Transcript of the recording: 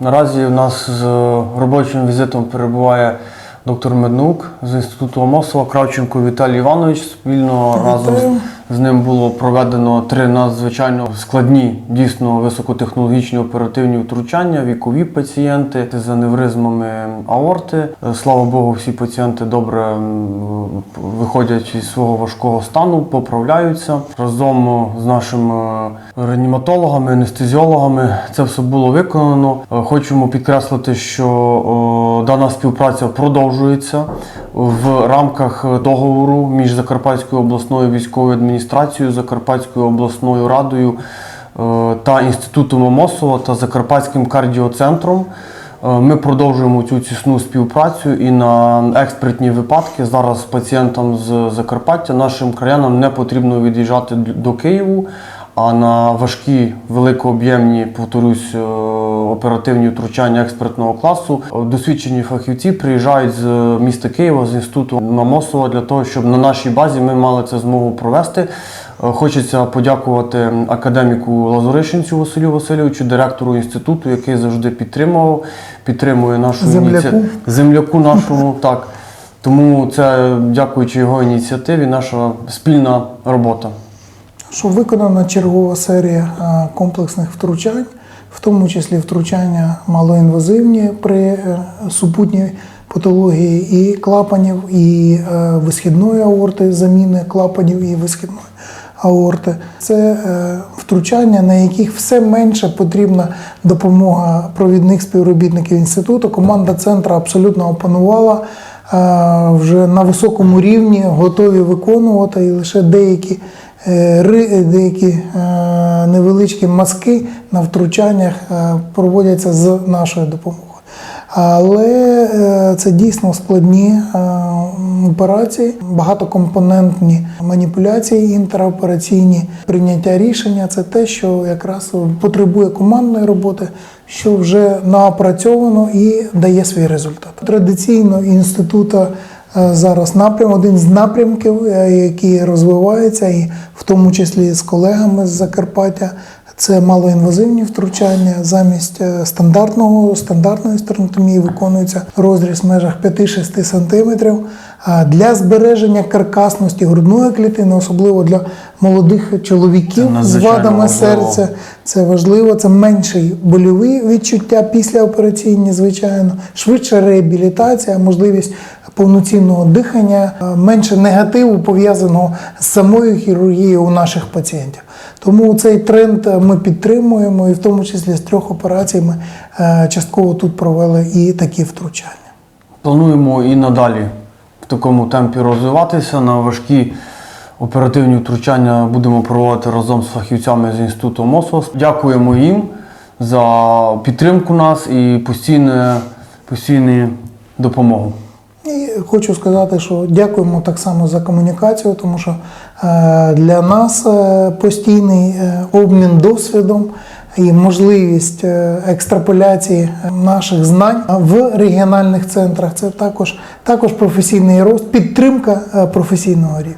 Наразі у нас з робочим візитом перебуває доктор Меднук з інституту Амосова Кравченко Віталій Іванович. Спільно разом з, з ним було проведено три надзвичайно складні, дійсно високотехнологічні оперативні втручання, вікові пацієнти з аневризмами аорти. Е, Слава Богу, всі пацієнти добре виходять із свого важкого стану, поправляються разом з нашими реаніматологами, анестезіологами. Це все було виконано. Е, Хочемо підкреслити, що дана співпраця продовжується в рамках договору між Закарпатською обласною військовою адміністрацією, Закарпатською обласною радою е, та інститутом Амосова та Закарпатським кардіоцентром. Е, Ми продовжуємо цю тісну співпрацю і на експертні випадки зараз пацієнтам з Закарпаття, нашим краянам не потрібно від'їжджати до Києву. А на важкі, великооб'ємні, повторюсь, е, оперативні втручання експертного класу е, досвідчені фахівці приїжджають з міста Києва з інституту Мамосова для того, щоб на нашій базі ми мали це змогу провести. Е, Хочеться подякувати академіку Лазуришинцю Василю Васильовичу, директору інституту, який завжди підтримував, підтримує нашу Земляку. ініці- земляку нашому. Так тому це дякуючи його ініціативі, наша спільна робота. що виконана чергова серія е, комплексних втручань, в тому числі втручання малоінвазивні при е, супутній патології і клапанів, і е, висхідної аорти, заміни клапанів і висхідної аорти. Це е, втручання, на яких все менше потрібна допомога провідних співробітників інституту. Команда центру абсолютно опанувала вже на високому рівні, готові виконувати і лише деякі деякі е, невеличкі мазки на втручаннях е, проводяться з нашою допомогою. Але е, це дійсно складні е, операції, багатокомпонентні маніпуляції інтеропераційні прийняття рішення. Це те, що якраз потребує командної роботи, що вже наопрацьовано і дає свій результат. Традиційно інституту Е, зараз напрям, один з напрямків, е, який розвивається, і в тому числі з колегами з Закарпаття. Це малоінвазивні втручання. Замість е, стандартного стандартної стернотомії виконується розріз в межах 5-6 см. Для збереження каркасності грудної клітини, особливо для молодих чоловіків з вадами важливо. серця, це важливо, це менший больові відчуття післяопераційні, звичайно, швидша реабілітація, можливість повноцінного дихання, менше негативу пов'язаного з самою хірургією у наших пацієнтів. Тому цей тренд ми підтримуємо, і в тому числі з трьох операцій ми е, частково тут провели і такі втручання. Плануємо і надалі в такому темпі розвиватися. На важкі оперативні втручання будемо проводити разом з фахівцями з інституту МОСОС. Дякуємо їм за підтримку нас і постійне, постійну допомогу. І хочу сказати, що дякуємо так само за комунікацію, тому що е, для нас е, постійний е, обмін досвідом і можливість е, екстраполяції наших знань в регіональних центрах це також, також професійний рост, підтримка е, професійного рівня.